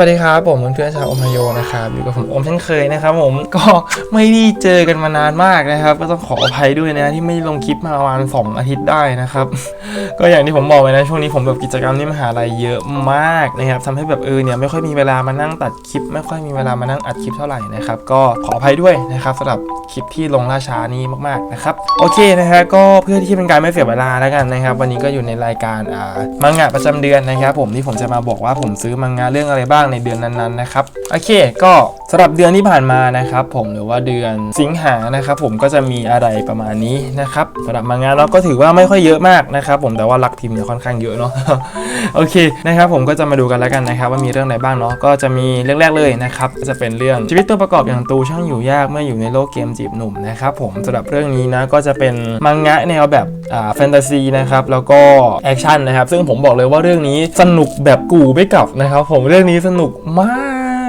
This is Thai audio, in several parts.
วัสดีครับผมเพื่อนๆชาวอมไฮโยนะครับอยู่กับผมอมเช่นเคยนะครับ ผมก็ไม่ได้เจอกันมานานมากนะครับ ก็ต้องขออภัยด้วยนะที่ไม่ลงคลิปมาประมาณ2อาทิตย์ได้นะครับ ก็อย่างที่ผมบอกไปนะช่วงนี้ผมแบบกิจกรรมที่มหาลัยเยอะมากนะครับทำให้แบบเออเนี่ยไม่ค่อยมีเวลามานั่งตัดคลิป ไม่ค่อยมีเวลามานั่งอัดคลิปเท่าไหร่นะครับก็ขออภัยด้วยนะครับสำหรับคลิปที่ลงล่าช้านี้มากๆนะครับโอเคนะฮะก็เพื่อที่เป็นการไม่เสียเวลาแล้วกันนะครับ วันนี้ก็อยู่ในรายการอ่ามังงะประจำเดือนนะครับ ผมที่ผมจะมาบอกว่าผมซื้อมังงะเรื่องอะไรบ้างในเดือนนั้นๆนะครับโอเค ก็สำหรับเดือนที่ผ่านมานะครับ ผมหรือว่าเดือนสิงหานะครับ ผมก็จะมีอะไรประมาณนี้นะครับสำหรับมังงะเราก็ถือว่าไม่ค่อยเยอะมากนะครับ ผมแต่ว่ารักพิมพ์เนี่ยค่อนข้างเยอะเนาะโอเคนะครับ ผมก็จะมาดูกันแล้วกันนะครับ ว่ามีเรื่องไหนบ้างเนาะก็จะมีเรื่องแรกเลยนะครับก็จะเป็นเรื่องชีวิตตัวประกอบอย่างตูช่างอยู่ยากเมื่ออยู่ในโลกเกมจีบหนุ่มนะครับผมสำหรับเรื่องนี้นะก็จะเป็นมังงะแนวแบบอ่าแฟนตาซีนะครับแล้วก็แอคชั่นนะครับซึ่งผมบอกเลยว่าเรื่องนี้สนุกแบบกูไม่กลับนะครับผมเรื่องนี้สนุกม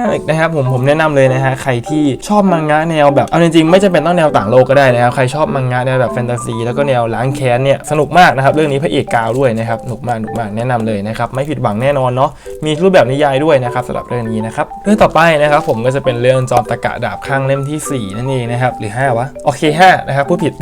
ากนะครับผมผมแนะนำเลยนะฮะใครที่ชอบมังงะแนวแบบเอาจริงๆไม่จำเป็นต้องแนวต่างโลกก็ได้นะครับใครชอบมังงะแนวแบบแฟนตาซีแล้วก็แนวล้างแค้นเนี่ยสนุกมากนะครับเรื่องนี้พระเอกกาวด้วยนะครับสนุกมากสนุกมากแนะนำเลยนะครับไม่ผิดหวังแน่นอนเนาะมีรูปแบบนิยายด้วยนะครับสำหรับเรื่องนี้นะครับเรื่องต่อไปนะครับผมก็จะเป็นเรื่องจอมตะกะดาบข้างเล่มทีสี่4 นั่นเองนะครับหรือ 5 วะ โอเค 5 นะครับพูดผิด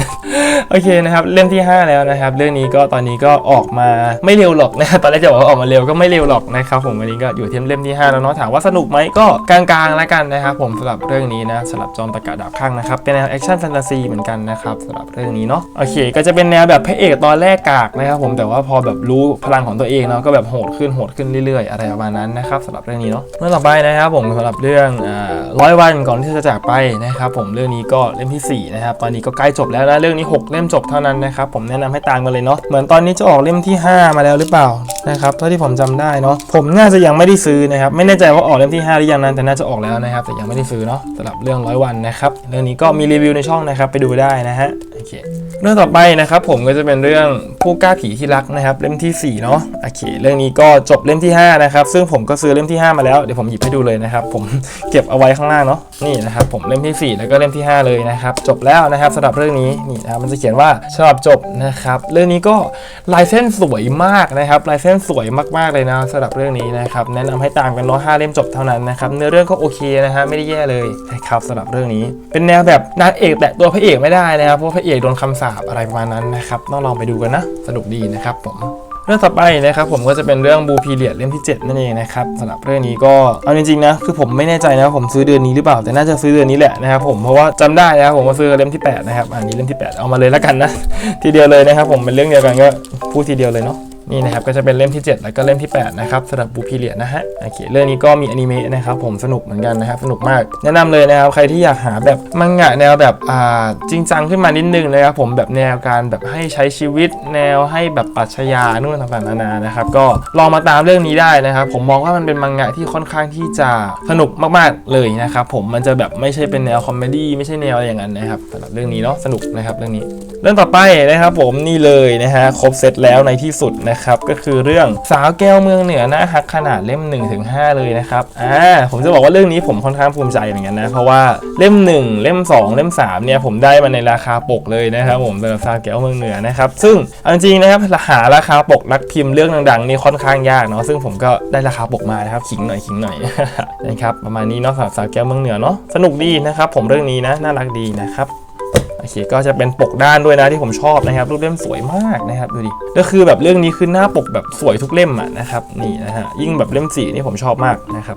โอเคนะครับเล่มที่ 5 แล้วนะครับเรื่องนี้ก็ตอนนี้ก็ออกมาไม่เร็วหรอกนะตอนแรกจะบอกว่าออกมาเร็วก็ไม่เร็วหรอกนะครับผมวันนี้ก็อยู่ที่เล่มที่ 5 แล้วเนาะถามว่าสนุกไหมก็กลางๆแล้วกันนะครับ ผมสำหรับเรื่องนี้นะสำหรับจอมตะกะดาบข้างนะครับ เป็นแนวแอคชั่นแฟนตาซีเหมือนกันนะครับสำหรับเรื่องนี้เนาะโอเค ก็จะเป็นแนวแบบพระเอกตอนแรกกากนะครับ ผมแต่ว่าพอแบบรู้พลังของตัวเองเนาะก็แบบโหดขึ้นโหดขึ้นเรื่อยๆ อะไรประมาณนั้นนะครับสำหรับเรื่องนี้เนาะเรื่องต่อไปนะครับผมสำหรับเรื่องร้อยวันก่อนที่จะจากไปนะครับผมเรื่องนี้ก็เล่มที่สี่นะครับตอนนี้ก็ใกล้จบแล้วนะเรื่องนี้หกเล่มจบเท่านั้นนะครับผมแนะนำให้ตามกันเลยเนาะเหมือนตอนนี้จะออกเล่มที่ 5 มาแล้วหรือเปล่านะครับเท่าที่ผมจำได้เนาะผมน่าจะยังไม่ได้ซื้อนะครับไม่แน่ใจว่าออกเล่มที่5หรือยังนั้นแต่น่าจะออกแล้วนะครับ แต่ยังไม่ได้ซื้อเนาะสำหรับเรื่องร้อยวันนะครับ เรื่องนี้ก็มีรีวิวในช่องนะครับ ไปดูได้นะฮะ โอเค เรื่องต่อไปนะครับผมก็จะเป็นเรื่องผู้กล้าผีที่รักนะครับ เล่มที่4เนาะโอเคเรื่องนี้ก็จบเล่มที่5นะครับซึ่งผมก็ซื้อเล่มที่ 5 มาแล้วเดี๋ยวผมหยิบให้ดูเลยนะครับ ผมเก็บเอาไว้ข้างล่างเนาะนี่นะครับผมเล่มที่ 4 แล้วก็เล่มที่ 5 เลยนะครับจบแล้วนะครับสำหรับเรื่องนี้นี่นะครับมันจะเขียนว่าฉบับจบนะครับเรื่องนี้ก็ลายเส้นสวยมากนะครับลายเส้นสวยมากๆเลยนะสำหรับเรื่องนี้นะครับแนะนำให้ตามกันเนาะ5เล่มจบเท่านั้นนะครับเนื้อเรื่องก็โอเคนะฮะไม่ได้แย่เลยนะครับสำหรับเรื่องนี้ เป็นแนวแบบนางเอกแตะตัวพระเอกไม่ได้นะครับเพราะพระเอกโดนคำสาปอะไรประมาณนั้นนะครับต้องลองไปดูกันนะ สนุกดีนะครับผมเรื่องต่อไปนะครับผมก็จะเป็นเรื่องบูพีเลียดเล่มที่ 7 นั่นเองนะครับสำหรับเรื่องนี้ก็เอาจริงๆนะคือผมไม่แน่ใจนะผมซื้อเดือนนี้หรือเปล่าแต่น่าจะซื้อเดือนนี้แหละนะครับผมเพราะว่าจำได้นะครับผมมาซื้อเล่มที่8นะครับอันนี้เล่มที่ 8 เอามาเลยแล้วกันนะทีเดียวเลยนะครับผมเป็นเรื่องเดียวกันก็พูดทีเดียวเลยเนาะ นี่นะครับก็จะเป็นเล่มที่ 7 แล้วก็เล่มที่ 8 นะครับสำหรับบูพีเรียนะฮะโอเคเรื่องนี้ก็มีอนิเมะนะครับผมสนุกเหมือนกันนะครับสนุกมากแนะนำเลยนะครับใครที่อยากหาแบบมังงะแนวแบบอ่าจริงจังขึ้นมานิดนึงนะครับผมแบบแนวการแบบให้ใช้ชีวิต แนวให้แบบปรัชญานู่นต่างๆนานานะครับก็ลองมาตามเรื่องนี้ได้นะครับผมมองว่ามันเป็นมังงะที่ค่อนข้างที่จะสนุกมากๆเลยนะครับผมมันจะแบบไม่ใช่เป็นแนวคอมเมดี้ไม่ใช่แนวอะไรอย่างนั้นนะครับสำหรับเรื่องนี้เนาะสนุกนะครับเรื่องนี้ เรื่องต่อไปนะครับผมนี่เลยนะฮะครบเซตแล้วในที่สุดนะครับก็คือเรื่องสาวแก้วเมืองเหนือน้าฮักขนาดเล่ม1นถึงหเลยนะครับอ่าผมจะบอกว่าเรื่องนี้ผมค่อนข้างภูมิใจเหมือนกันนะเพราะว่าเล่ม 1 เล่ม 2 เล่ม 3 เนี่ยผมได้มาในราคาปกเลยนะครับผมสำหรับสาวแก้วเมืองเหนือนะครับซึ่งเอาจริงๆนะครับหาราคาปกนักพิมพ์เรื่องดังๆนี่ค่อนข้างยากเนาะซึ่งผมก็ได้ราคาปกมานะครับขิงหน่อยขิงหน่อยนะครับประมาณนี้เนาะสาวแก้วเมืองเหนือเนาะสนุกดีนะครับผมเรื่องนี้นะน่ารักดีนะครับ เคก็จะเป็นปกด้านด้วยนะที่ผมชอบนะครับรูปเล่มสวยมากนะครับดูดิก็คือแบบเรื่องนี้คือหน้าปกแบบสวยทุกเล่มอะนะครับนี่นะฮะยิ่งแบบเล่มสีนี่ผมชอบมากนะครับ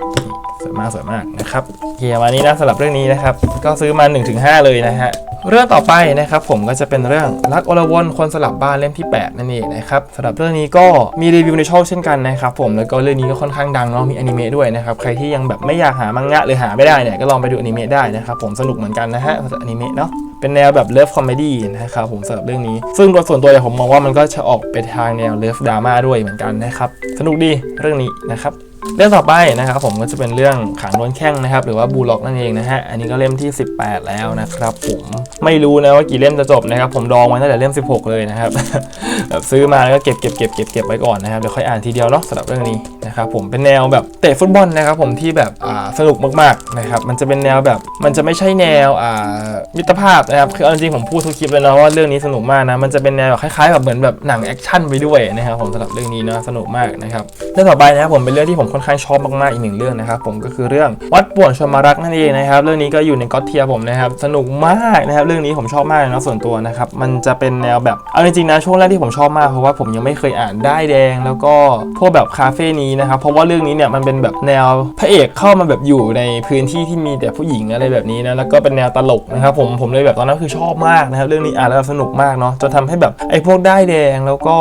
สวยมากสวยมากนะครับโอเควันนี้นะสำหรับเรื่องนี้นะครับก็ซื้อมา 1-5 เลยนะฮะ เรื่องต่อไปนะครับผมก็จะเป็นเรื่องรักอรวนคนสลับบ้านเล่มที่ 8 นั่นเองนะครับสำหรับเรื่องนี้ก็มีรีวิวในช่องเช่นกันนะครับผมแล้วก็เรื่องนี้ก็ค่อนข้างดังเนาะมีอนิเมะด้วยนะครับใครที่ยังแบบไม่อยากหามังงะหรือหาไม่ได้เนี่ยก็ลองไปดูอนิเมะได้นะครับผมสนุกเหมือนกันนะฮะอนิเมะเนาะเป็นแนวแบบเลิฟคอมเมดี้นะครับผมสำหรับเรื่องนี้ ซึ่งโดยส่วนตัวเนี่ยผมมองว่ามันก็จะออกไปทางแนวเลิฟดราม่าด้วยเหมือนกันนะครับสนุกดีเรื่องนี้นะครับ เรื่องต่อไปนะครับผมก็จะเป็นเรื่องขังนวลแข้งนะครับหรือว่าบูล็อกนั่นเองนะฮะอันนี้ก็เล่มที่ 18 แล้วนะครับผมไม่รู้นะว่ากี่เล่มจะจบนะครับผมดองไว้ตั้งแต่เล่ม 16 เลยนะครับแบบซื้อมาแล้วก็เก็บเก็บเก็บเก็บเก็บไว้ก่อนนะครับเดี๋ยวค่อยอ่านทีเดียวเนาะสำหรับเรื่องนี้นะครับผมเป็นแนวแบบเตะฟุตบอลนะครับผมที่แบบอ่าสนุกมากๆนะครับมันจะเป็นแนวแบบมันจะไม่ใช่แนวอ่ามิตรภาพนะครับคือจริงๆผมพูดทุกคลิปเลยนะว่าเรื่องนี้สนุกมากนะมันจะเป็นแนวแบบคล้ายๆแบบเหมือนแบบหนังแอคชั่นไปด้วยนะครับผมสำหรับเรื่องนี้เนาะสนุกมากนะครับเรื่องต่อไปนะครับผมเป็นเรื่องที่ผมค่อนข้างชอบมากๆอีกหนึ่งเรื่องนะครับผมก็คือเรื่องวัดป่วนชมารักนั่นเองนะครับเรื่องนี้ก็อยู่ในก็อตเทียผมนะครับสนุกมากนะครับเรื่องนี้ผมชอบมากเลยนะส่วนตัวนะครับมันจะเป็นแนวแบบเอาจริงๆนะช่วงแรกที่ผมชอบมากเพราะว่าผมยังไม่เคยอ่านได้แดง แล้วก็พวกแบบคาเฟ่นี้นะครับเพราะว่าเรื่องนี้เนี่ยมันเป็นแบบแนวพระเอกเข้ามาแบบอยู่ในพื้นที่ที่มีแต่ผู้หญิงอะไรแบบนี้นะแล้วก็เป็นแนวตลกนะครับผมผมเลยแบบตอนนั้นคือชอบมากนะครับเรื่องนี้อ่านแล้วสนุกมากเนาะจนทำให้แบบไอ้พวกได้แดงแล้วก็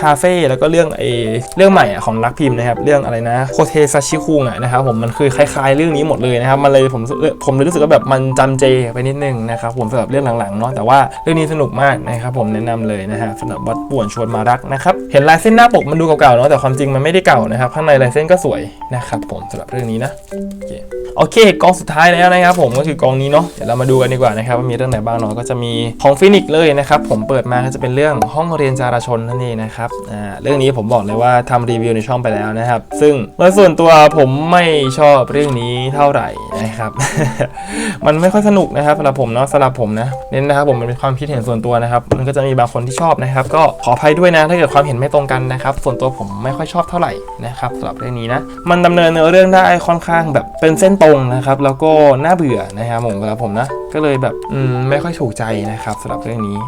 คาเฟ่แล้วก็เรื่องไอ้เรื่องใหม่ของรักพิมพ์นะครับเรื่องอะไรนะโคเทซาชิคุงอะนะครับผมมันคือคล้ายๆเรื่องนี้หมดเลยนะครับมันเลยผมผมเลยรู้สึกว่าแบบมันจำเจไปนิดนึงนะครับผมสำหรับเรื่องหลังๆเนาะแต่ว่าเรื่องนี้สนุกมากนะครับผมแนะนำเลยนะฮะสำหรับวัดป่วนชวนมารักนะครับเห็นลายเส้นหน้าปกมันดูเก่าๆเนาะแต่ความจริงมันไม่ได้เก่านะครับข้างในลายเส้นก็สวยนะครับผมสำหรับเรื่องนี้นะโอเคโอเคกองสุดท้ายแล้วนะครับผมก็คือกองนี้เนาะเดี๋ยวเรามาดูกันดีกว่านะครับว่ามีเรื่องไหนบ้างเนาะก็จะมีของฟินิกเลยนะครับผมเปิดมาก็จะเป็นเรื่องห้องเรียนจาราชนนั่นเองนะครับอ่าเรื่องนี้ผมบอกเลยว่าทำรีวิวในช่องไปแล้วนะครับซึ่งโดยส่วนตัวผมไม่ชอบเรื่องนี้เท่าไหร่นะครับ มันไม่ค่อยสนุกนะครับสำหรับผมเนาะสำหรับผมนะเน้นนะครับผมมันเป็นความคิดเห็นส่วนตัวนะครับ มันก็จะมีบางคนที่ชอบนะครับ ก็ขออภัยด้วยนะถ้าเกิดความเห็นไม่ตรงกันนะครับ ส่วนตัวผมไม่ค่อยชอบเท่าไหร่นะครับสำหรับเรื่องนี้นะมันดำเนินเนื้อเรื่องได้ค่อนข้างแบบเป็นเส้นตรงนะครับ แล้วก็น่าเบื่อนะครับผมสำหรับผมนะก็เลยแบบอืมไม่ค่อยถูกใจนะครับสำหรับเรื่องนี้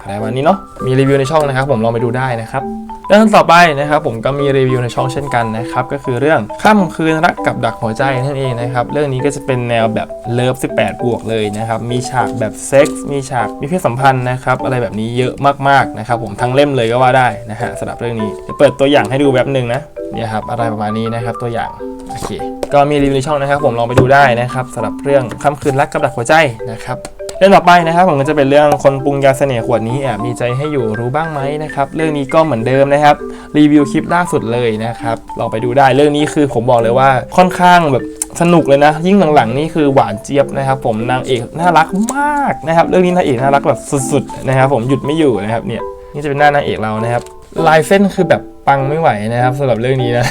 อะไรวันนี้เนาะมีรีวิวในช่องนะครับ ผมลองไปดูได้นะครับเรื่องต่อไปนะครับ ผมก็มีรีวิวในช่องเช่นกันนะครับก็คือเรื่องค่ำคืนรักกับดักหัวใจนั่นเองนะครับเรื่องนี้ก็จะเป็นแนวแบบเลิฟ18 บวกเลยนะครับมีฉากแบบเซ็กส์มีฉากมีเพศสัมพันธ์นะครับอะไรแบบนี้เยอะมากๆนะครับผมทั้งเล่มเลยก็ว่าได้นะฮะสำหรับเรื่องนี้เดี๋ยวเปิดตัวอย่างให้ดูแบบหนึ่งนะเนี่ยครับอะไรประมาณนี้นะครับตัวอย่างโอเคก็มีรีวิวในช่องนะครับ ผมลองไปดูได้นะครับสำหรับเรื่องค่ำคืนรักกับดักหัวใจนะครับ เรื่องต่อไปนะครับผมก็จะเป็นเรื่องคนปรุงยาเสน่ห์ขวดนี้แอบมีใจให้อยู่รู้บ้างไหมนะครับเรื่องนี้ก็เหมือนเดิมนะครับรีวิวคลิปล่าสุดเลยนะครับลองไปดูได้เรื่องนี้คือผมบอกเลยว่าค่อนข้างแบบสนุกเลยนะ ยิ่งหลังๆนี่คือหวานเจี๊ยบนะครับ ผมนางเอกน่ารักมากนะครับเรื่องนี้นางเอกน่ารักแบบสุดๆนะครับผมหยุดไม่อยู่นะครับเนี่ยนี่จะเป็นหน้านางเอกเรานะครับลายเส้นคือแบบ ปังไม่ไหวนะครับสำหรับเรื่องนี้นะ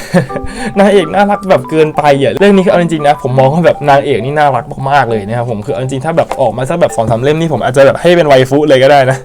นางเอกน่ารักแบบเกินไปอะเรื่องนี้คือเอาจริงๆนะผมมองว่าแบบนางเอกนี่น่ารักมากๆเลยนะครับผมคือเอาจริงถ้าแบบออกมาสักแบบสองสามเล่มนี่ผมอาจจะแบบให้เป็นไวฟุเลยก็ได้นะ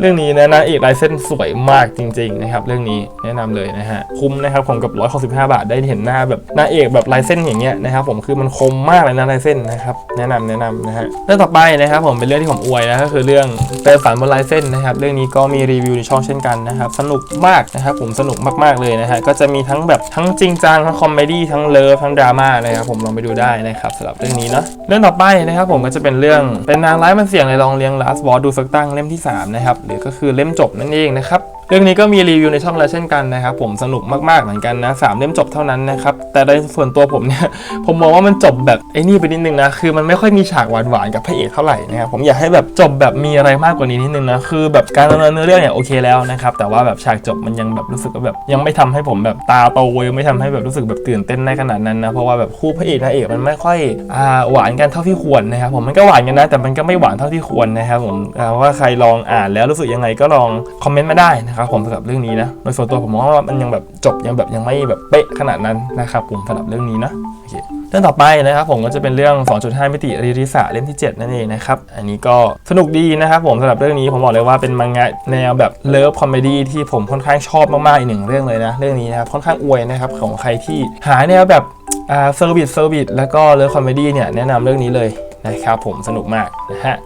เรื่องนี้นะนางเอกลายเส้นสวยมากจริงๆนะครับเรื่องนี้แนะนำเลยนะฮะคุ้มนะครับผมกับ165 บาทได้เห็นหน้าแบบนางเอกแบบลายเส้นอย่างเงี้ยนะครับผมคือมันคมมากเลยนะลายเส้นนะครับแนะนำแนะนำนะฮะเรื่องต่อไปนะครับผมเป็นเรื่องที่ผมอวยนะก็คือเรื่องเติมฝันบนลายเส้นนะครับเรื่องนี้ก็มีรีวิวในช่องเช่นกันนะครับสนุกมากนะครับผมสนุกมาก ๆ เลยนะฮะ ก็จะมีทั้งแบบทั้งจริงจังทั้งคอมเมดี้ทั้งเลิฟทั้งดราม่านะครับผมลองไปดูได้นะครับสำหรับเรื่องนี้เนาะเรื่องต่อไปนะครับผมก็จะเป็นเรื่องเป็นนางร้ายมันเสี่ยงเลยลองเลี้ยงลาสบอสดูสักตั้งเล่มที่สามนะครับหรือก็คือเล่มจบนั่นเองนะครับ เรื่องนี้ก็มีรีวิวในช่องแล้วเช่นกันนะครับผมสนุกมากๆเหมือนกันนะสามเล่มจบเท่านั้นนะครับแต่ในส่วนตัวผมเนี่ยผมมองว่ามันจบแบบไอ้นี่ไปนิดนึงนะคือมันไม่ค่อยมีฉากหวานๆกับพระเอกเท่าไหร่นะครับผมอยากให้แบบจบแบบมีอะไรมากกว่านี้นิดนึงนะคือแบบการดำเนินเนื้อเรื่องเนี่ยโอเคแล้วนะครับแต่ว่าแบบฉากจบมันยังแบบรู้สึกว่าแบบยังไม่ทำให้ผมแบบตาโตยังไม่ทำให้แบบรู้สึกแบบตื่นเต้นในขนาดนั้นนะเพราะว่าแบบคู่พระเอกนางเอกมันไม่ค่อยอ่าหวานกันเท่าที่ควรนะครับผมมันก็หวานกันนะแต่มันก็ไม่หวานเท่าที่ควรนะครับผมว่าใครลองอ่านแล้วรู้สึกยังไงก็ลองคอมเมนต์มาได้นะครับผมสำหรับเรื่องนี้นะโดยส่วนตัวผมมองว่ามันยังแบบจบยังแบบยังไม่แบบเป๊ะขนาดนั้นนะครับผมสำหรับเรื่องนี้นะโอเคเรื่องต่อไปนะครับผมก็จะเป็นเรื่อง 2.5 มิติริริสะเล่มที่ 7 นั่นเองนะครับอันนี้ก็สนุกดีนะครับผมสำหรับเรื่องนี้ผมบอกเลยว่าเป็นมังงะแนวแบบเลิฟคอมเมดี้ที่ผมค่อนข้างชอบมากๆอีกหนึ่งเรื่องเลยนะเรื่องนี้นะครับค่อนข้างอวยนะครับของใครที่หาแนวแบบอ่าเซอร์วิสเซอร์วิสแล้วก็เลิฟคอมเมดี้เนี่ยแนะนำเรื่องนี้เลยนะครับผมสนุกมากนะฮะ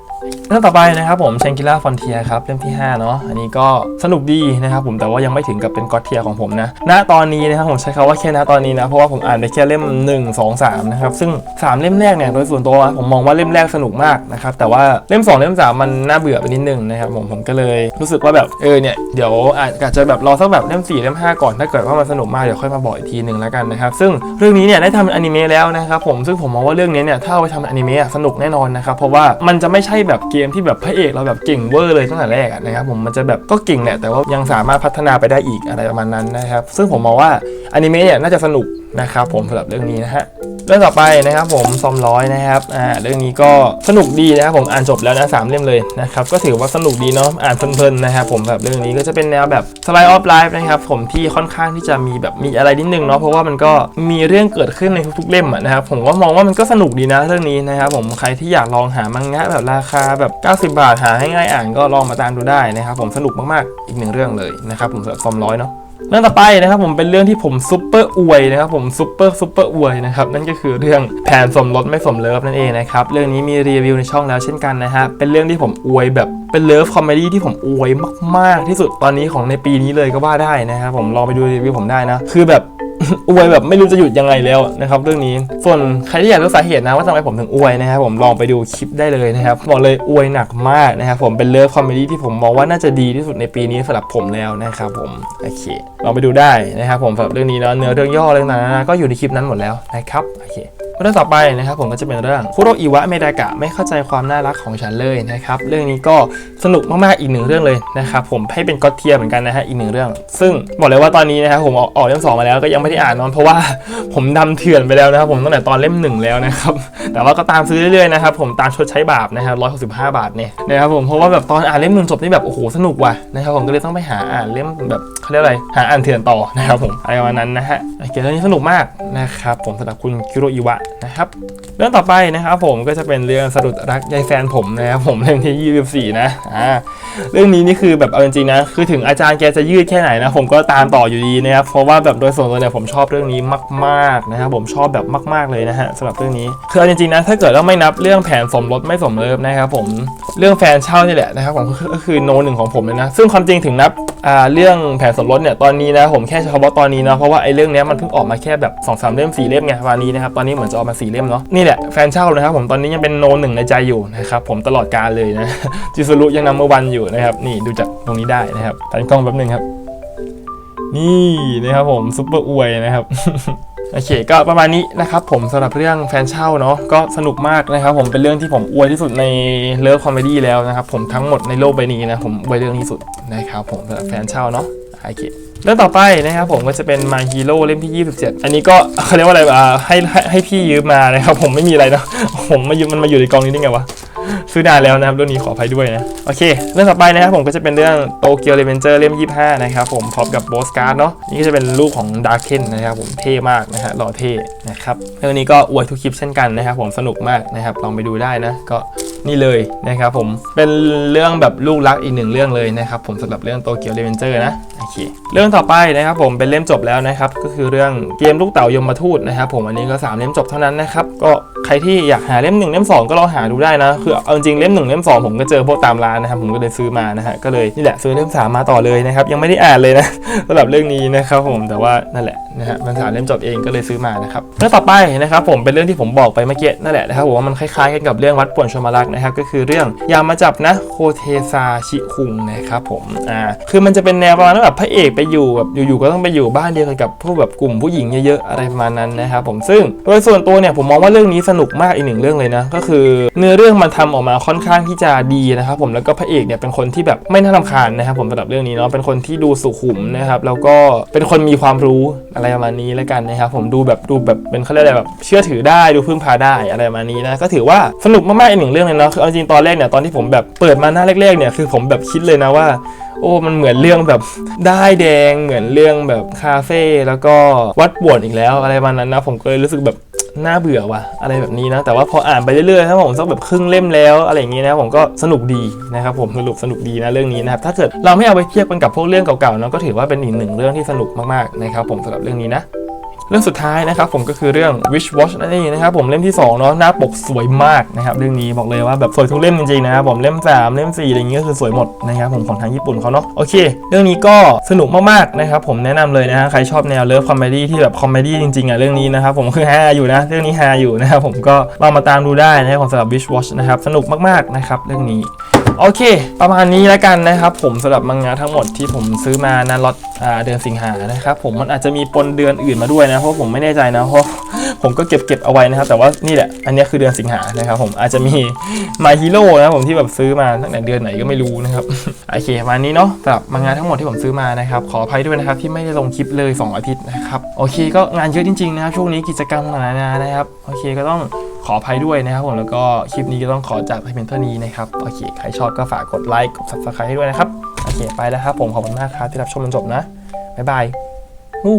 เรื่องต่อไปนะครับผมเชงกิล่าฟอนเทียครับเล่มที่5เนาะอันนี้ก็สนุกดีนะครับผมแต่ว่ายังไม่ถึงกับเป็นก็อตเทียของผมนะณตอนนี้นะครับผมใช้คำว่าแค่ณตอนนี้นะเพราะว่าผมอ่านได้แค่เล่ม 1 2 3นะครับซึ่ง 3 เล่มแรกเนี่ยโดยส่วนตัวผมมองว่าเล่มแรกสนุกมากนะครับแต่ว่าเล่ม 2 เล่ม 3 มันน่าเบื่อไปนิดนึงนะครับผมผมก็เลยรู้สึกว่าแบบเออเนี่ยเดี๋ยวอาจจะแบบรอสักแบบเล่ม4เล่ม5ก่อนถ้าเกิดว่ามันสนุกมากเดี๋ยวค่อยมาบอกอีกทีหนึ่งแล้วกันนะครับซึ่งเรื่องนี้เนี่ยได้ทำอนิเมะแล้วนะครับผมซึ่งผมมองว่าเรื่องนี้เนี่ยถ้าเอาไปทำอนิเมะสนุกแน่นอนนะครับเพราะว่ามันจะไม่ใช่แบบเกมที่แบบพระเอกเราแบบเก่งเวอร์เลยตั้งแต่แรกนะครับผมมันจะแบบก็เก่งแหละแต่ว่ายังสามารถพัฒนาไปได้อีกอะไรประมาณนั้นนะครับ ซึ่งผมมองว่าอนิเมะเนี่ยน่าจะสนุกนะครับผมสำหรับเรื่องนี้นะฮะ รื่องต่อไปนะครับผมซอมร้อยนะครับอ่าเรื่องนี้ก็สนุกดีนะครับผมอ่านจบแล้วนะสามเล่มเลยนะครับก็ถือว่าสนุกดีเนาะอ่านเพลินๆนะครับผมแบบเรื่องนี้ก็จะเป็นแนวแบบสไลด์ออฟไลฟ์นะครับผมที่ค่อนข้างที่จะมีแบบมีอะไรนิดนึงเนาะเพราะว่ามันก็มีเรื่องเกิดขึ้นในทุกๆเล่มนะครับผมก็มองว่ามันก็สนุกดีนะเรื่องนี้นะครับผมใครที่อยากลองหามังงะแบบราคาแบบ 90 บาทหาให้ง่ายอ่านก็ลองมาตามดูได้นะครับผมสนุกมากๆอีกหนึ่งเรื่องเลยนะครับผมสำหรับซอมร้อยเนาะ เรื่องต่อไปนะครับผมเป็นเรื่องที่ผมซุปเปอร์อวยนะครับผมซุปเปอร์ซุปเปอร์อวยนะครับนั่นก็คือเรื่องแผนสมรสไม่สมเลิฟนั่นเองนะครับเรื่องนี้มีรีวิวในช่องแล้วเช่นกันนะฮะเป็นเรื่องที่ผมอวยแบบเป็นเลิฟคอมเมดี้ที่ผมอวยมาก ๆ ที่สุดตอนนี้ของในปีนี้เลยก็ว่าได้นะครับผมลองไปดูรีวิวผมได้นะคือแบบ อวยแบบไม่รู้จะหยุดยังไงแล้วนะครับเรื่องนี้ส่วนใครที่อยากรู้สาเหตุนะว่าทำไมผมถึงอวยนะครับผมลองไปดูคลิปได้เลยนะครับบอกเลยอวยหนักมากนะครับผมเป็นเลิฟคอมเมดี้ที่ผมมองว่าน่าจะดีที่สุดในปีนี้สำหรับผมแล้วนะครับผมโอเคลองไปดูได้นะครับผมสำหรับเรื่องนี้เนาะเนื้อเรื่องย่อเรื่องนั้นนะก็อยู่ในคลิปนั้นหมดแล้วนะครับโอเคเรื่องต่อไปนะครับผมก็จะเป็นเรื่องคุโรอิวะเมดากะไม่เข้าใจความน่ารักของฉันเลยนะครับเรื่องนี้ก็สนุกมากๆอีกหนึ่งเรื่องเลยนะครับผมให้เป็นก็ตเทียเหมือนกันนะฮะอีกหนึ่งเรื่อง ซึ่งบอกเลยว่าตอนนี้นะครับผมออกออกเล่มสองมาแล้วก็ยังไม่ได้อ่านนอนเพราะว่าผมดำเถื่อนไปแล้วนะครับผมตั้งแต่ตอนเล่มหนึ่งแล้วนะครับแต่ว่าก็ตามซื้อเรื่อยๆนะครับผมตามชดใช้บาปนะครับร้อยหกสิบห้าบาทเนี่ยนะครับผมเพราะว่าแบบตอนอ่านเล่มหนึ่งจบนี่แบบโอ้โหสนุกว่ะนะครับผมก็เลยต้องไปหาอ่านเล่มแบบเขาเรียกอะไรหาอ่านเถื่อนต่อนะครับผมอะไรประมาณนั้นนะฮะโอเคเรื่องนี้สนุกมากนะครับผมสำหรับคุณคิโรอิวะนะครับ รื่องต่อไปนะครับผมก็จะเป็นเรื่องสะดุดรักยายแฟนผมนะครับผมเรื่องที่ 24 นะอ่าเรื่องนี้นี่คือแบบเอาจริงๆนะคือถึงอาจารย์แกจะยืดแค่ไหนนะผมก็ตามต่ออยู่ดีนะครับเพราะว่าแบบโดยส่วนตัวเนี่ยผมชอบเรื่องนี้มาก ๆนะครับผมชอบแบบมาก ๆเลยนะฮะสำหรับเรื่องนี้คือเอาจริงๆนะถ้าเกิดว่าไม่นับเรื่องแผนสมรสไม่สมเลิฟนะครับผมเรื่องแฟนเช่านี่แหละนะครับผมก็คือโนหนึ่งของผมเลยนะซึ่งความจริงถึงนับ เรื่องแผนสมรสเนี่ยตอนนี้นะผมแค่เฉพาะตอนนี้นะเพราะว่าไอ้เรื่องเนี้ยมันเพิ่งออกมาแค่แบบ2อสเล่มสี่เล่มไงวันนี้นะครับตอนนี้เหมือนจะออกมาสี่เล่มเนาะนี่แหละแฟนเช่านะครับผมตอนนี้ยังเป็นโนหนึ่งในใจอยู่นะครับผมตลอดการเลยนะจิสุรุยังนำเมื่อวันอยู่นะครับนี่ดูจากตรงนี้ได้นะครับตันกล้องแป๊บนึงครับ นี่นะครับผมซุปเปอร์อวยนะครับ โอเค ก็ประมาณนี้นะครับผมสำหรับเรื่องแฟนเช่าเนาะก็สนุกมากนะครับผมเป็นเรื่องที่ผมอวยที่สุดในเลิฟคอมเมดี้แล้วนะครับผมทั้งหมดในโลกใบนี้นะผมอวยเรื่องนี้สุดนะครับผมสำหรับแฟนเช่าเนาะโอเคเรื่องต่อไปนะครับผมก็จะเป็น My Hero เล่มที่ 27 อันนี้ก็เขาเรียกว่าอะไรอ่าให้ให้ให้พี่ยืมมานะครับผมไม่มีอะไรเนาะผมมายืมมันมาอยู่ในกองนี้ได้ไงวะ ซื้อนานแล้วนะครับเรื่องนี้ขออภัยด้วยนะ โอเค เรื่องต่อไปนะครับผมก็จะเป็นเรื่องโตเกียวเรเวนเจอร์เล่ม 25 นะครับผมพร้อมกับโบสการ์ดเนาะนี่ก็จะเป็นรูปของดาร์เคนนะครับผมเท่มากนะฮะหล่อเท่นะครับเรื่องนี้ก็อวยทุกคลิปเช่นกันนะครับผมสนุกมากนะครับลองไปดูได้นะก็ นี่เลยนะครับผมเป็นเรื่องแบบลูกรักอีกหนึ่งเรื่องเลยนะครับผมสำหรับเรื่องโตเกียวเรเวนเจอร์นะโอเคเรื่องต่อไปนะครับผมเป็นเล่มจบแล้วนะครับก็คือเรื่องเกมลูกเต๋ายมทูตนะครับผมอันนี้ก็สามเล่มจบเท่านั้นนะครับก็ใครที่อยากหาเล่มหนึ่งเล่มสองก็ลองหาดูได้นะคือเอาจริงเล่มหนึ่งเล่มสองผมก็เจอพวกตามร้านนะครับผมก็เลยซื้อมานะฮะก็เลยนี่แหละซื้อเล่มสามมาต่อเลยนะครับยังไม่ได้อ่านเลยนะสำหรับเรื่องนี้นะครับผมแต่ว่านั่นแหละนะฮะมันสามเล่มจบเองก็เลยซื้อมานะครับเรื่องต่อไปนะครับผมเป็นเรื่องที่ผมบอกไปเมื่อกี้นั่นแหละนะครับผมว่ามันคล้ายๆกันกับเรื่องวัดป่วนชมารักนะครับก็คือเรื่องยามาจับนะโคเทซาชิคุงนะครับผมอ่าคือมันจะเป็นแนวประมาณแบบพระเอกไปอยู่แบบอยู่ๆก็ต้องไปอยู่บ้านเดียวกันกับพวกแบบกลุ่มผู้หญิงเยอะๆอะไรประมาณนั้นนะครับผมซึ่งโดยส่วนตัวเนี่ยผมมองว่าเรื่องนี้สนุกมากอีกหนึ่งเรื่องเลยนะก็คือ เนื้อเรื่องมันทำออกมาค่อนข้างที่จะดีนะครับผมแล้วก็พระเอกเนี่ยเป็นคนที่แบบไม่น่ารำคาญนะครับผมสำหรับเรื่องนี้เนาะเป็นคนที่ดูสุขุมนะครับแล้วก็เป็นคนมีความรู้อะไรประมาณนี้แล้วกันนะครับผมดูแบบดูแบบเป็นเขาเรียกอะไรแบบเชื่อถือได้ดูพึ่งพาได้อะไรประมาณนี้นะก็ถือว่าสนุกมากๆอีกหนึ่งเรื่องเลยเนาะคือเอาจริงตอนแรกเนี่ยตอนที่ผมแบบเปิดมาหน้าแรกๆเนี่ยคือผมแบบคิดเลยนะว่า โอ้มันเหมือนเรื่องแบบได้แดงเหมือนเรื่องแบบคาเฟ่แล้วก็วัดปวนอีกแล้วอะไรประมาณนั้นนะผมก็เลยรู้สึกแบบน่าเบื่อว่ะอะไรแบบนี้นะ แต่ว่าพออ่านไปเรื่อยๆถ้าผมสักแบบครึ่งเล่มแล้วอะไรอย่างนี้นะผมก็สนุกดีนะครับผมสรุปสนุกดีนะเรื่องนี้นะครับถ้าเกิดเราไม่เอาไปเทียบกันกับพวกเรื่องเก่าๆเนาะก็ถือว่าเป็นอีกหนึ่งเรื่องที่สนุกมากๆนะครับผมสำหรับเรื่องนี้นะ เรื่องสุดท้ายนะครับผมก็คือเรื่อง Wish Watch นั่นเองนะครับผมเล่มที่2เนาะหน้าปกสวยมากนะครับเรื่องนี้บอกเลยว่าแบบสวยทุกเล่มจริงๆนะครับผมเล่ม 3 เล่ม4อะไรอย่างเงี้ยคือสวยหมดนะครับผมของทางญี่ปุ่นเขาเนาะโอเค เรื่องนี้ก็สนุกมากๆนะครับผมแนะนำเลยนะฮะใครชอบแนวเลิฟคอมเมดี้ที่แบบคอมเมดี้จริงๆอะเรื่องนี้นะครับผมคือฮาอยู่นะเรื่องนี้ฮาอยู่นะครับผมก็ลองมาตามดูได้นะครับผมสำหรับ Wish Watch นะครับสนุกมากๆนะครับเรื่องนี้ โอเค ประมาณนี้แล้วกันนะครับผมสำหรับมังงะทั้งหมดที่ผมซื้อมานะล็อตเดือนสิงหานะครับผมมันอาจจะมีปนเดือนอื่นมาด้วยนะเพราะผมไม่แน่ใจนะเพราะผมก็เก็บเก็บเอาไว้นะครับแต่ว่านี่แหละอันนี้คือเดือนสิงหานะครับผมอาจจะมี My Hero นะผมที่แบบซื้อมาตั้งแต่เดือนไหนก็ไม่รู้นะครับโอเคประมาณนี้เนาะสำหรับมังงะทั้งหมดที่ผมซื้อมานะครับขออภัยด้วยนะครับที่ไม่ได้ลงคลิปเลย 2 อาทิตย์นะครับโอเคก็งานเยอะจริงๆนะครับช่วงนี้กิจกรรมต่างๆนานนะครับโอเคก็ต้อง ขออภัยด้วยนะครับผมแล้วก็คลิปนี้ก็ต้องขอจากเพียงเท่านี้นะครับโอเคใครชอบก็ฝากกดไลค์กด subscribe ให้ด้วยนะครับโอเคไปแล้วครับผมขอบคุณมากครับที่รับชมจนจบนะบ๊ายบายวู้